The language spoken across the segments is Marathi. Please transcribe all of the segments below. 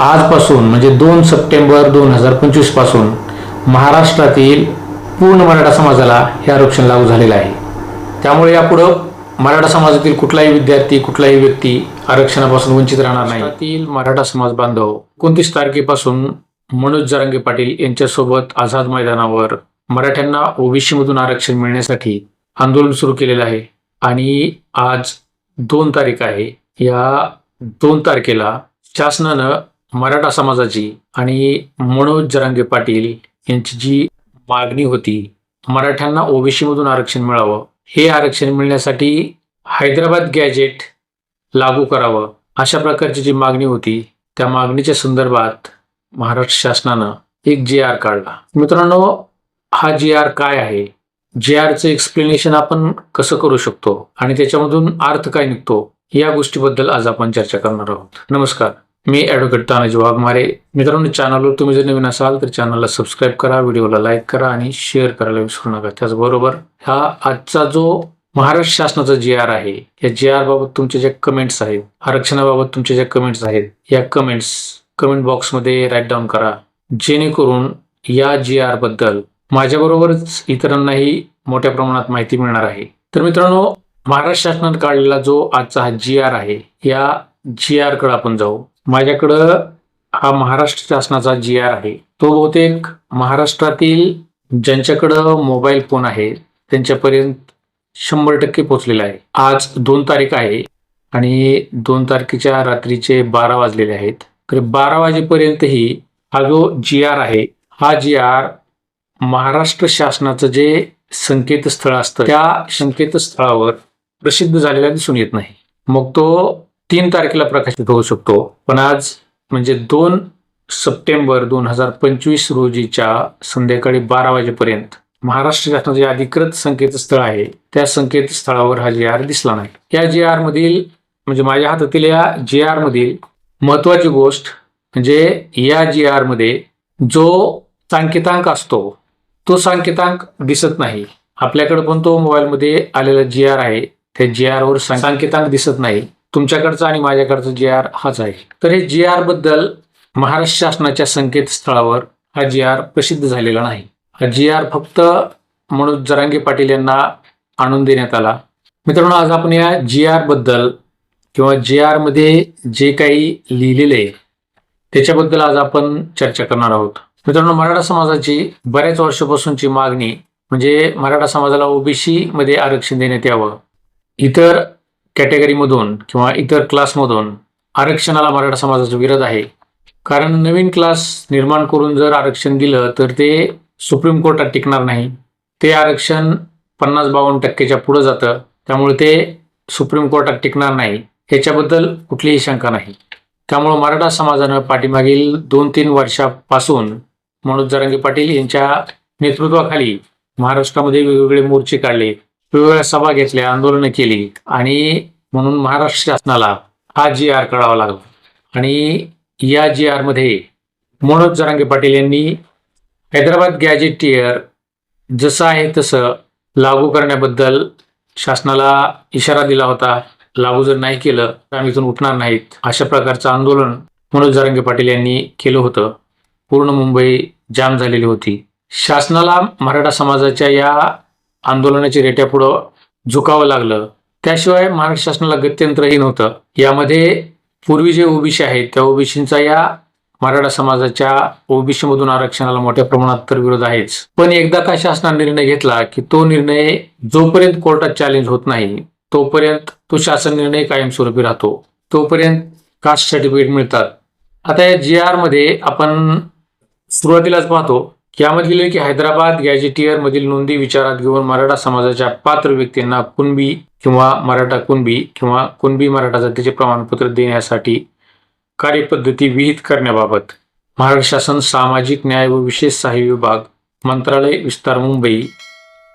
आजपासून म्हणजे दोन सप्टेंबर दोन हजार पंचवीसपासून महाराष्ट्रातील पूर्ण मराठा समाजाला हे आरक्षण लागू झालेलं आहे. त्यामुळे यापुढं मराठा समाजातील कुठलाही विद्यार्थी कुठलाही व्यक्ती आरक्षणापासून वंचित राहणार नाही. मराठा समाज बांधव एकोणतीस तारखेपासून मनोज जरांगे पाटील यांच्यासोबत आझाद मैदानावर मराठ्यांना ओबीसी मधून आरक्षण मिळण्यासाठी आंदोलन सुरू केलेलं आहे. आणि आज दोन तारीख आहे. या दोन तारखेला शासनानं मराठा समाजाची आणि मनोज जरांगे पाटील यांची जी मागणी होती मराठ्यांना ओबीसी मधून आरक्षण मिळावं हे आरक्षण मिळण्यासाठी हैदराबाद गॅजेट लागू करावं अशा प्रकारची जी मागणी होती त्या मागणीच्या संदर्भात महाराष्ट्र शासनानं एक जी आर काढला. मित्रांनो हा जी आर काय आहे? जी आरचं एक्सप्लेनेशन आपण कसं करू शकतो? आणि त्याच्यामधून अर्थ काय निघतो? या गोष्टीबद्दल आज आपण चर्चा करणार आहोत. नमस्कार. मी ॲडव्होकेट तानाजी वाघमारे. मित्रांनो चॅनलवर तुम्ही जर नवीन असाल तर चॅनलला सबस्क्राईब करा व्हिडिओला लाईक करा आणि शेअर करायला विसरू नका. त्याचबरोबर हा आजचा जो महाराष्ट्र शासनाचा जी आर आहे या जी आर बाबत तुमचे जे कमेंट्स आहेत आरक्षणाबाबत तुमचे जे कमेंट्स आहेत या कमेंट्स कमेंट बॉक्समध्ये राईट डाऊन करा. जेणेकरून या जी आरबद्दल माझ्याबरोबरच इतरांनाही मोठ्या प्रमाणात माहिती मिळणार आहे. तर मित्रांनो महाराष्ट्र शासनाने काढलेला जो आजचा हा जी आर आहे या जी आरकडे आपण जाऊ. माझ्याकडं हा महाराष्ट्र शासनाचा जी आर आहे. तो बहुतेक महाराष्ट्रातील ज्यांच्याकडं मोबाईल फोन आहे त्यांच्यापर्यंत शंभर टक्के पोहोचलेला आहे. आज दोन तारीख आहे आणि दोन तारखेच्या रात्रीचे बारा वाजलेले आहेत. तर बारा वाजेपर्यंतही हा जो जी आर आहे हा जी आर महाराष्ट्र शासनाचं जे संकेतस्थळ असतं त्या संकेतस्थळावर प्रसिद्ध झालेला दिसून येत नाही. मग तो तीन तारखेला प्रकाशित होऊ शकतो. पण आज म्हणजे दोन सप्टेंबर दोन हजार पंचवीस रोजीच्या संध्याकाळी बारा वाजेपर्यंत महाराष्ट्र शासनाचे अधिकृत संकेतस्थळ आहे त्या संकेतस्थळावर हा जी आर दिसला नाही. या जी आर मधील म्हणजे माझ्या हातातील या जी आर मधील महत्वाची गोष्ट म्हणजे या जी आरमध्ये जो सांकेतांक असतो तो सांकेतांक दिसत नाही. आपल्याकडे पण तो मोबाईलमध्ये आलेला जी आर आहे त्या जी आर वर सांकेतांक दिसत नाही. तुमच्याकडचं आणि माझ्याकडचं जी आर हाच आहे. तर हे जी आरबद्दल महाराष्ट्र शासनाच्या संकेतस्थळावर हा जी आर प्रसिद्ध झालेला नाही. हा जी आर फक्त मनोज जरांगे पाटील यांना आणून देण्यात आला. मित्रांनो आज आपण या जी आरबद्दल किंवा जी आरमध्ये जे काही लिहिलेले आहे त्याच्याबद्दल आज आपण चर्चा करणार आहोत. मित्रांनो मराठा समाजाची बऱ्याच वर्षापासूनची मागणी म्हणजे मराठा समाजाला ओबीसी मध्ये आरक्षण देण्यात यावं इतर कॅटेगरीमधून किंवा इतर क्लासमधून आरक्षणाला मराठा समाजाचा विरोध आहे. कारण नवीन क्लास निर्माण करून जर आरक्षण दिलं तर ते सुप्रीम कोर्टात टिकणार नाही. ते आरक्षण पन्नास बावन्न टक्केच्या पुढं जातं. त्यामुळे ते सुप्रीम कोर्टात टिकणार नाही. याच्याबद्दल कुठलीही शंका नाही. त्यामुळं मराठा समाजानं पाठीमागील दोन तीन वर्षापासून मनोज जरांगे पाटील यांच्या नेतृत्वाखाली महाराष्ट्रामध्ये वेगवेगळे मोर्चे काढले. वेगवेगळ्या सभा घेतल्या आंदोलनं केली आणि म्हणून महाराष्ट्र शासनाला हा जी आर कळावा लागला. आणि या जी आरमध्ये मनोज जरांगे पाटील यांनी हैदराबाद गॅजेटियर जसं आहे तसं लागू करण्याबद्दल शासनाला इशारा दिला होता. लागू जर नाही केलं तर आम्ही इथून उठणार नाहीत अशा प्रकारचं आंदोलन मनोज जरांगे पाटील यांनी केलं होतं. पूर्ण मुंबई जाम झालेली होती. शासनाला मराठा समाजाच्या या आंदोलनाची रेट्या पुढं झुकावं लागलं. त्याशिवाय महाराष्ट्र शासनाला गत्यंतरही नव्हतं. यामध्ये पूर्वी जे ओबीसी आहेत त्या ओबीसींचा या मराठा समाजाच्या ओबीसीमधून आरक्षणाला मोठ्या प्रमाणात तर विरोध आहेच. पण एकदा का शासनाने निर्णय घेतला की तो निर्णय जोपर्यंत कोर्टात चॅलेंज होत नाही तोपर्यंत तो शासन निर्णय कायमस्वरूपी राहतो. तोपर्यंत कास्ट सर्टिफिकेट मिळतात. आता या जी आरमध्ये आपण सुरुवातीलाच पाहतो यामध्ये लिहिले की हैदराबाद गॅजेटियर मधील नोंदी विचारात घेऊन मराठा समाजाच्या पात्र व्यक्तींना कुणबी किंवा मराठा कुणबी किंवा कुणबी मराठा जातीचे प्रमाणपत्र देण्यासाठी कार्यपद्धती विहित करण्याबाबत महाराष्ट्र शासन सामाजिक न्याय व विशेष सहाय्य विभाग मंत्रालय विस्तार मुंबई.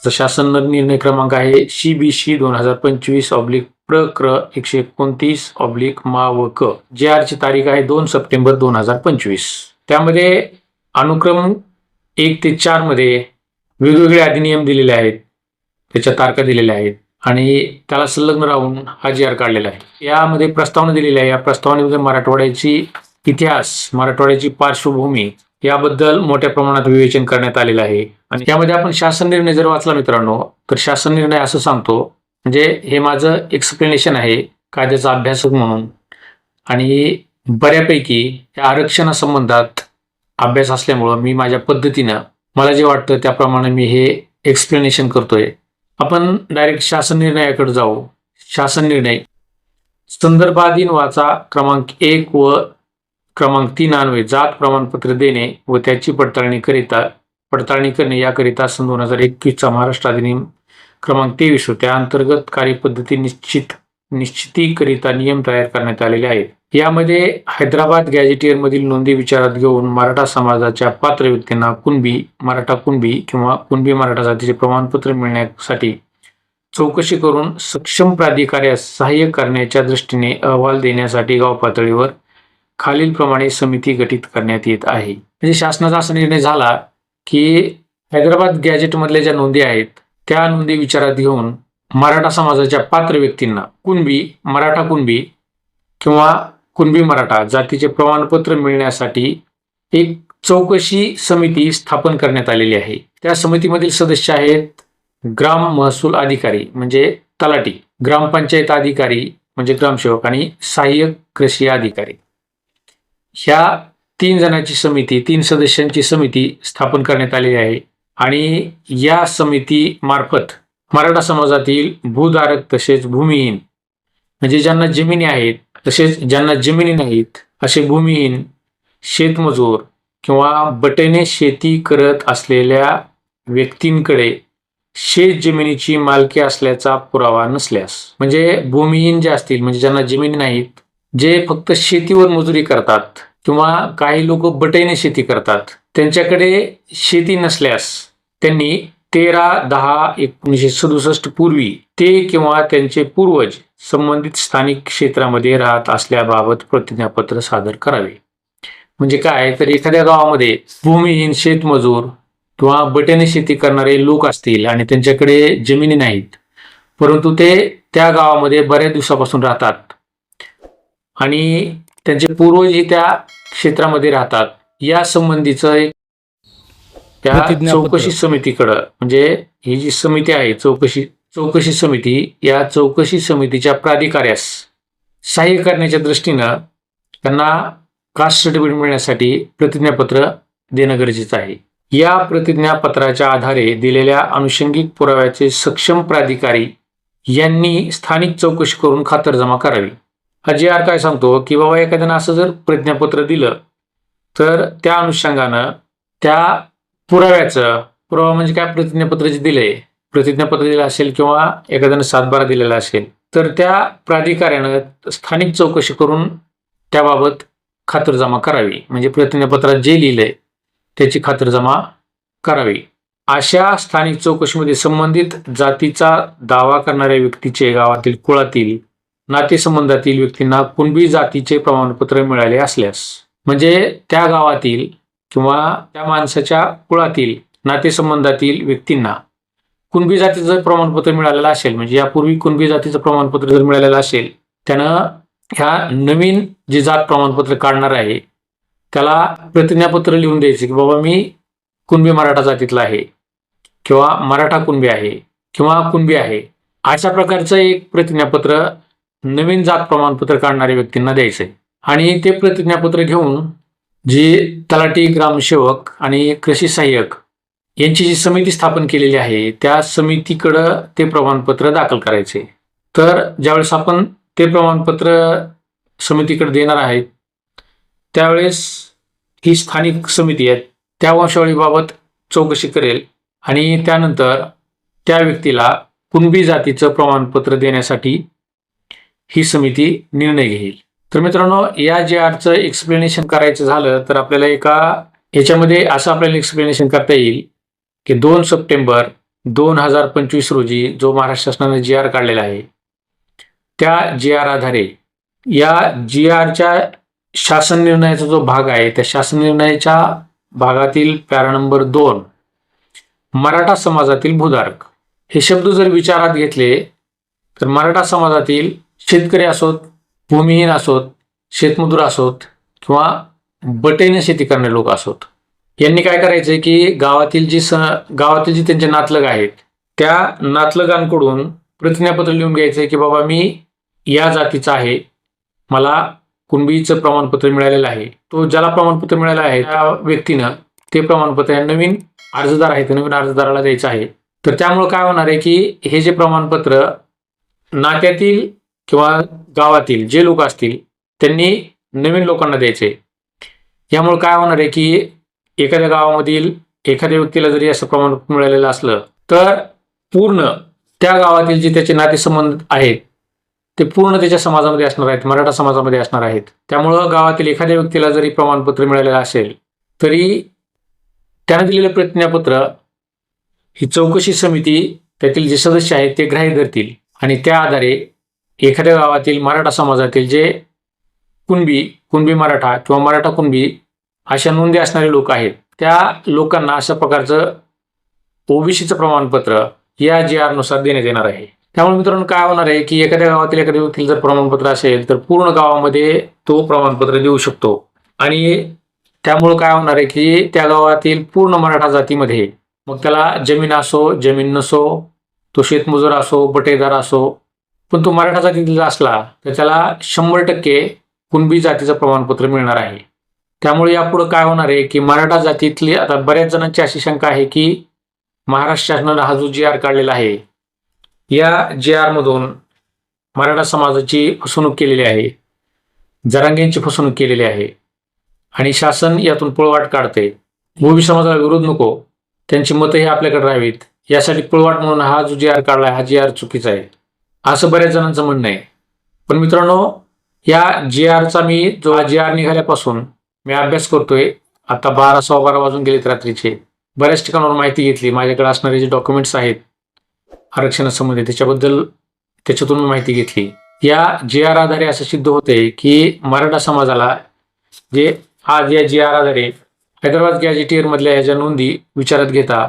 शासन निर्णय क्रमांक आहे सी बी सी दोन हजार पंचवीस ऑब्लिक प्र क्र एकशे एकोणतीस ऑब्लिक मा व क. जे आरची तारीख आहे दोन सप्टेंबर दोन हजार पंचवीस. त्यामध्ये अनुक्रम एक ते चारमध्ये वेगवेगळे अधिनियम दिलेले आहेत. त्याच्या तारखा दिलेल्या आहेत. आणि त्याला संलग्न राहून हा जी आर काढलेला आहे. यामध्ये प्रस्तावना दिलेली आहे. या प्रस्तावनेमध्ये मराठवाड्याची इतिहास मराठवाड्याची पार्श्वभूमी याबद्दल मोठ्या प्रमाणात विवेचन करण्यात आलेलं आहे. आणि यामध्ये आपण शासन निर्णय जर वाचला मित्रांनो तर शासन निर्णय असं सांगतो म्हणजे हे माझं एक्सप्लेनेशन आहे कायद्याचा अभ्यासक म्हणून. आणि बऱ्यापैकी या आरक्षणासंबंधात अभ्यास असल्यामुळं मी माझ्या पद्धतीनं मला जे वाटतं त्याप्रमाणे मी हे एक्सप्लेनेशन करतोय. आपण डायरेक्ट शासन निर्णयाकडे जाऊ. शासन निर्णय. संदर्भाधीन वाचा क्रमांक एक व क्रमांक तीन अन्वये जात प्रमाणपत्र देणे व त्याची पडताळणी करिता पडताळणी करणे याकरिता सन दोन हजार एकवीसचा महाराष्ट्र अधिनियम क्रमांक तेवीस होत्या त्या अंतर्गत कार्यपद्धती निश्चित निश्चितीकरिता नियम तयार करण्यात आलेले आहेत. यामध्ये हैदराबाद गॅजेटियरमधील नोंदी विचारात घेऊन मराठा समाजाच्या पात्र व्यक्तींना कुणबी मराठा कुणबी किंवा कुणबी मराठा जातीचे प्रमाणपत्र मिळण्यासाठी चौकशी करून सक्षम प्राधिकाऱ्यास सहाय्य करण्याच्या दृष्टीने अहवाल देण्यासाठी गाव पातळीवर खालीलप्रमाणे समिती गठीत करण्यात येत आहे. म्हणजे शासनाचा असा निर्णय झाला की हैदराबाद गॅजेटमधल्या ज्या नोंदी आहेत त्या नोंदी विचारात घेऊन मराठा समाजाच्या पात्र व्यक्तींना कुणबी मराठा कुणबी किंवा कुणबी मराठा जातीचे प्रमाणपत्र मिळण्यासाठी एक चौकशी समिती स्थापन करण्यात आलेली आहे. त्या समितीमधील सदस्य आहेत ग्राम महसूल अधिकारी म्हणजे तलाटी ग्रामपंचायत अधिकारी म्हणजे ग्रामसेवक आणि सहाय्यक कृषी अधिकारी. ह्या तीन जणांची समिती तीन सदस्यांची समिती स्थापन करण्यात आलेली आहे आणि या समिती मार्फत मराठा समाजातील भूधारक तसेच भूमिहीन म्हणजे ज्यांना जमिनी आहेत तसेच ज्यांना जमिनी नाहीत असे भूमिहीन शेतमजूर किंवा बटेने शेती करत असलेल्या व्यक्तींकडे शेत जमिनीची मालकी असल्याचा पुरावा नसल्यास. म्हणजे भूमिहीन जे असतील म्हणजे ज्यांना जमिनी नाहीत जे फक्त शेतीवर मजुरी करतात किंवा काही लोक बटेने शेती करतात त्यांच्याकडे शेती नसल्यास त्यांनी तेरा दहा एकोणीसशे सदुसष्ट पूर्वी ते किंवा त्यांचे पूर्वज संबंधित स्थानिक क्षेत्रामध्ये राहत असल्याबाबत प्रतिज्ञापत्र सादर करावे म्हणजे काय तर एखाद्या गावामध्ये भूमिहीन शेतमजूर किंवा बटेने शेती करणारे लोक असतील आणि त्यांच्याकडे जमिनी नाहीत परंतु ते त्या गावामध्ये बऱ्याच दिवसापासून राहतात आणि त्यांचे पूर्वजही त्या क्षेत्रामध्ये राहतात या संबंधीचं एक त्या. चौकशी समितीकडं म्हणजे ही जी समिती आहे चौकशी चौकशी समिती या चौकशी समितीच्या प्राधिकाऱ्यास सहाय्य करण्याच्या दृष्टीनं त्यांना कास्ट सर्टिफिकेट मिळण्यासाठी प्रतिज्ञापत्र देणं गरजेचं आहे. या प्रतिज्ञापत्राच्या आधारे दिलेल्या अनुषंगिक पुराव्याचे सक्षम प्राधिकारी यांनी स्थानिक चौकशी करून खातरजमा करावी. हा जे आर काय सांगतो की बाबा एखाद्यानं असं जर प्रतिज्ञापत्र दिलं तर त्या अनुषंगानं त्या पुराव्याचं पुरावा म्हणजे काय? प्रतिज्ञापत्र जे दिलंय प्रतिज्ञापत्र दिलं असेल किंवा एखाद्यानं सातबारा दिलेला असेल तर त्या प्राधिकाऱ्यानं स्थानिक चौकशी करून त्याबाबत खातरजमा करावी. म्हणजे प्रतिज्ञापत्रात जे लिहिलंय त्याची खातरजमा करावी. अशा स्थानिक चौकशीमध्ये संबंधित जातीचा दावा करणाऱ्या व्यक्तीचे गावातील कुळातील नातेसंबंधातील व्यक्तींना कुणबी जातीचे प्रमाणपत्र मिळाले असल्यास म्हणजे त्या गावातील किंवा त्या माणसाच्या कुळातील नातेसंबंधातील व्यक्तींना कुणबी जातीचं जर प्रमाणपत्र मिळालेलं असेल म्हणजे यापूर्वी कुणबी जातीचं प्रमाणपत्र जर मिळालेलं असेल त्यानं ह्या नवीन जे जात प्रमाणपत्र काढणार आहे त्याला प्रतिज्ञापत्र लिहून द्यायचे की बाबा मी कुणबी मराठा जातीतला आहे किंवा मराठा कुणबी आहे किंवा कुणबी आहे अशा प्रकारचं एक प्रतिज्ञापत्र नवीन जात प्रमाणपत्र काढणाऱ्या व्यक्तींना द्यायचं आहे आणि ते प्रतिज्ञापत्र घेऊन जी तलाठी ग्रामसेवक आणि कृषी सहाय्यक यांची जी समिती स्थापन केलेली आहे त्या समितीकडं ते प्रमाणपत्र दाखल करायचे. तर ज्यावेळेस आपण ते प्रमाणपत्र समितीकडे देणार आहेत त्यावेळेस ही स्थानिक समिती आहे त्या वंशावळीबाबत चौकशी करेल आणि त्यानंतर त्या व्यक्तीला कुणबी जातीचं प्रमाणपत्र देण्यासाठी ही समिती निर्णय घेईल. तर मित्रांनो या जे आरचं एक्सप्लेनेशन करायचं झालं तर आपल्याला एका याच्यामध्ये असं आपल्याला एक्सप्लेनेशन करता येईल की दोन सप्टेंबर दोन हजार पंचवीस रोजी जो महाराष्ट्र शासनाने जी आर काढलेला आहे त्या जी आर आधारे या जी आरच्या शासन निर्णयाचा जो भाग आहे त्या शासन निर्णयाच्या भागातील पॅरा नंबर दोन मराठा समाजातील भूधारक. हे शब्द जर विचारात घेतले तर मराठा समाजातील शेतकरी असोत भूमिहीन असोत शेतमजूर असोत किंवा बटेने शेती करणारे लोक असोत यांनी काय करायचंय की गावातील जी स गावातील जी त्यांचे नातलग आहेत त्या नातलगांकडून प्रतिज्ञापत्र लिहून घ्यायचंय की बाबा मी या जातीचा आहे मला कुणबीचं प्रमाणपत्र मिळालेलं आहे. तो ज्याला प्रमाणपत्र मिळालं आहे त्या व्यक्तीनं ते प्रमाणपत्र नवीन अर्जदार आहे नवीन अर्जदाराला द्यायचं आहे. तर त्यामुळे काय होणार आहे की हे जे प्रमाणपत्र नात्यातील किंवा गावातील जे लोक असतील त्यांनी नवीन लोकांना द्यायचे यामुळे काय होणार आहे की एखाद्या गावामधील एखाद्या व्यक्तीला जरी असं प्रमाणपत्र मिळालेलं असलं तर पूर्ण त्या गावातील जे त्याचे नातेसंबंध आहेत ते पूर्ण त्याच्या समाजामध्ये असणार आहेत मराठा समाजामध्ये असणार आहेत. त्यामुळं गावातील एखाद्या व्यक्तीला जरी प्रमाणपत्र मिळालेलं असेल तरी त्यानं दिलेलं प्रतिज्ञापत्र ही चौकशी समिती त्यातील जे सदस्य आहेत ते ग्राह्य धरतील. आणि त्या आधारे एखाद्या गावातील मराठा समाजातील जे कुणबी कुणबी मराठा किंवा मराठा कुणबी अशा नोंदी असणारे लोक आहेत. त्या लोकांना अशा प्रकारचं ओबीसीचं प्रमाणपत्र या जी आरनुसार देण्यात येणार आहे. त्यामुळे मित्रांनो काय होणार आहे की एखाद्या गावातील एखाद्या व्यक्तीला जर प्रमाणपत्र असेल तर पूर्ण गावामध्ये तो प्रमाणपत्र देऊ शकतो. आणि त्यामुळं काय होणार आहे की त्या गावातील पूर्ण मराठा जातीमध्ये मग त्याला जमीन असो जमीन नसो तो शेतमजूर असो बटेदार असो पण तो मराठा जातीतील असला तर त्याला शंभर टक्के कुणबी जातीचं प्रमाणपत्र मिळणार आहे. त्यामुळे यापुढं काय होणार आहे की मराठा जातीतली आता बऱ्याच जणांची अशी शंका आहे की महाराष्ट्र शासनानं हा जो जी आर काढलेला आहे या जी आरमधून मराठा समाजाची फसवणूक केलेली आहे जरांगेंची फसवणूक केलेली आहे आणि शासन यातून पळवाट काढते भूमी समाजाला विरोध नको त्यांची मतंही आपल्याकडे राहावीत. यासाठी पळवाट म्हणून हा जो जी आर काढला हा जी आर चुकीचा आहे. असं बऱ्याच जणांचं म्हणणं आहे. पण मित्रांनो या जी आरचा मी जो जी आर निघाल्यापासून मी अभ्यास करतोय. आता बारा सव्वा बारा वाजून गेलेत रात्रीचे. बऱ्याच ठिकाणावर माहिती घेतली. माझ्याकडे असणारे जे डॉक्युमेंट्स आहेत आरक्षणासंबंधी त्याच्याबद्दल त्याच्यातून मी माहिती घेतली. या जी आर आधारे असं सिद्ध होते की मराठा समाजाला जे आज या जी आर आधारे हैदराबाद गॅजेटियर मधल्या ह्याच्या नोंदी विचारात घेता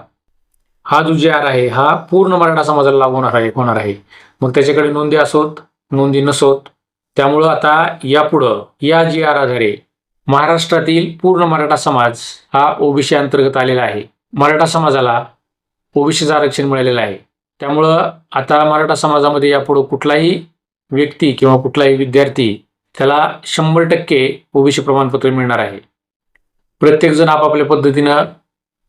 हा जो जी आर आहे हा पूर्ण मराठा समाजाला लागू होणार आहे होणार आहे. मग त्याच्याकडे नोंदी असोत नोंदी नसोत त्यामुळं आता यापुढं या जी आर आधारे महाराष्ट्रातील पूर्ण मराठा समाज हा ओबीसी अंतर्गत आलेला आहे. मराठा समाजाला ओबीसीचं आरक्षण मिळालेलं आहे. त्यामुळं आता मराठा समाजामध्ये यापुढं कुठलाही व्यक्ती किंवा कुठलाही विद्यार्थी त्याला शंभर टक्के ओबीसी प्रमाणपत्र मिळणार आहे. प्रत्येकजण आपापल्या पद्धतीनं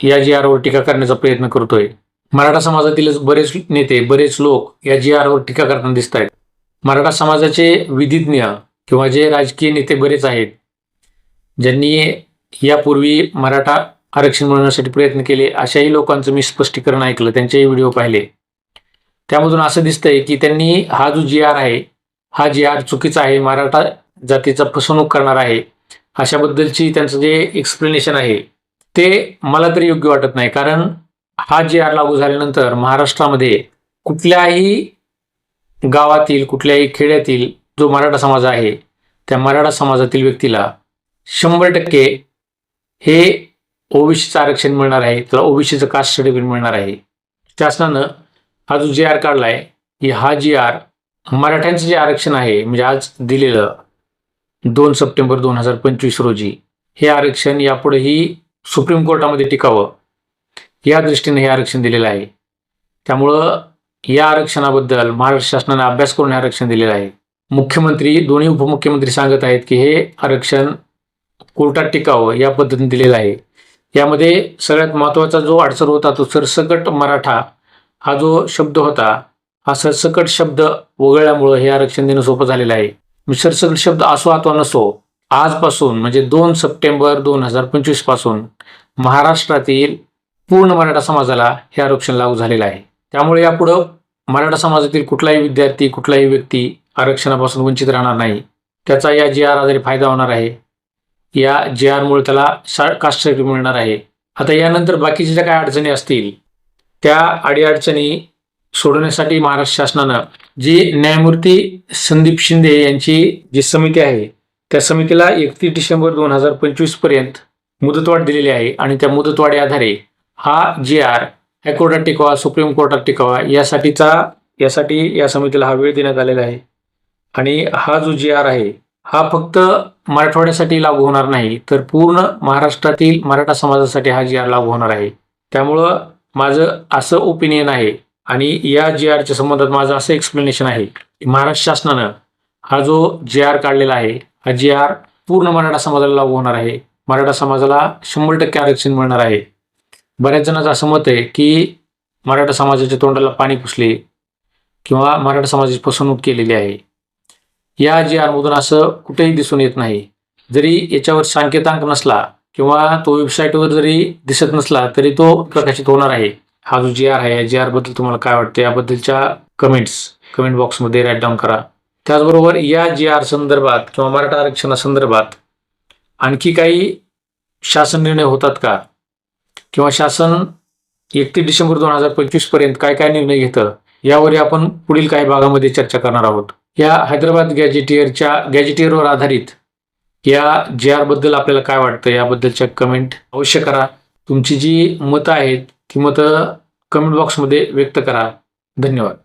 या जी आरवर टीका करण्याचा प्रयत्न करतोय. मराठा समाजातीलच बरेच नेते बरेच लोक या जी आरवर टीका करताना दिसत आहेत मराठा समाजाचे विधिज्ञ किंवा जे राजकीय नेते बरेच आहेत ज्यांनी यापूर्वी मराठा आरक्षण मिळवण्यासाठी प्रयत्न केले अशाही लोकांचं मी स्पष्टीकरण ऐकलं त्यांचेही व्हिडिओ पाहिले. त्यामधून असं दिसतंय की त्यांनी हा जो जी आर आहे हा जी आर चुकीचा आहे मराठा जातीचा फसवणूक करणार आहे अशाबद्दलची त्यांचं जे एक्सप्लेनेशन आहे ते मला तरी योग्य वाटत नाही. कारण हा जी आर लागू झाल्यानंतर महाराष्ट्रामध्ये कुठल्याही गावातील कुठल्याही खेड्यातील जो मराठा समाज आहे त्या मराठा समाजातील व्यक्तीला शंभर टक्के हे ओबीसीचं आरक्षण मिळणार आहे तुला ओबीसीचं कास्ट सर्टिफिकेट मिळणार आहे. शासनानं हा जो जी आर काढला आहे की हा जी आर मराठ्यांचं जे आरक्षण आहे म्हणजे आज दिलेलं दोन सप्टेंबर दोन हजार पंचवीस रोजी हे आरक्षण यापुढेही सुप्रीम कोर्टामध्ये टिकावं या दृष्टीने हे आरक्षण दिलेलं आहे. त्यामुळं या आरक्षणाबद्दल महाराष्ट्र शासनाने अभ्यास करून हे आरक्षण दिलेलं आहे. मुख्यमंत्री दोन्ही उपमुख्यमंत्री सांगत आहेत की हे आरक्षण कोर्टात टिकावं या पद्धतीने दिलेला आहे. यामध्ये सगळ्यात महत्त्वाचा जो अडचण होता तो सरसकट मराठा हा जो शब्द होता हा सरसकट शब्द वगळल्यामुळं हे आरक्षण देणं सोपं झालेलं आहे. मी सरसकट शब्द असो अथवा नसो आजपासून म्हणजे दोन सप्टेंबर दोन हजार पंचवीसपासून महाराष्ट्रातील पूर्ण मराठा समाजाला हे आरक्षण लागू झालेलं आहे. त्यामुळे यापुढं मराठा समाजातील कुठलाही विद्यार्थी कुठलाही व्यक्ती आरक्षणापासून वंचित राहणार नाही. त्याचा या जी आर आधारे फायदा होणार आहे. या जे आरमुळे त्याला सा कास्ट सर्टिफिकेट मिळणार आहे. आता यानंतर बाकीच्या ज्या काय अडचणी असतील त्या अडीअडचणी सोडवण्यासाठी महाराष्ट्र शासनानं जी न्यायमूर्ती संदीप शिंदे यांची जी समिती आहे त्या समितीला एकतीस डिसेंबर दोन हजार पंचवीसपर्यंत मुदतवाढ दिलेली आहे आणि त्या मुदतवाढी आधारे हा जी आर हायकोर्टात टिकवा सुप्रीम कोर्टात टिकावा यासाठीचा यासाठी या समितीला हा वेळ देण्यात आलेला आहे. आणि हा जो जी आर आहे हा फक्त मराठवाड्यासाठी लागू होणार नाही तर पूर्ण महाराष्ट्रातील मराठा समाजासाठी हा जी आर लागू होणार आहे. त्यामुळं माझं असं ओपिनियन आहे आणि या जी आरच्या संबंधात माझं असं एक्सप्लेनेशन आहे. की महाराष्ट्र शासनानं हा जो जी आर काढलेला आहे हा जी आर पूर्ण मराठा समाजाला लागू होणार आहे. मराठा समाजाला शंभर टक्के आरक्षण मिळणार आहे. बऱ्याच जणांचं असं मत आहे की मराठा समाजाच्या तोंडाला पाणी पुसले किंवा मराठा समाजाची फसवणूक केलेली आहे. या जी आरमधून असं कुठेही दिसून येत नाही. जरी याच्यावर सांकेतांक नसला किंवा तो वेबसाईटवर जरी दिसत नसला तरी तो प्रकाशित होणार आहे. हा जो जी आर आहे या जी आरबद्दल तुम्हाला काय वाटतं? याबद्दलच्या कमेंट्स कमेंट बॉक्समध्ये राईट डाऊन करा. त्याचबरोबर या जी आर संदर्भात किंवा मराठा आरक्षणासंदर्भात आणखी काही शासन निर्णय होतात का? किंवा शासन एकतीस डिसेंबर दोन हजार पंचवीसपर्यंत काय काय निर्णय घेतं? यावर आपण पुढील काही भागामध्ये चर्चा करणार आहोत. या हैदराबाद गॅजेटियरच्या गॅजेटियरवर आधारित या जे आरबद्दल आपल्याला काय वाटतं? याबद्दलच्या कमेंट अवश्य करा. तुमची जी मतं आहेत ती मतं कमेंट बॉक्समध्ये व्यक्त करा. धन्यवाद.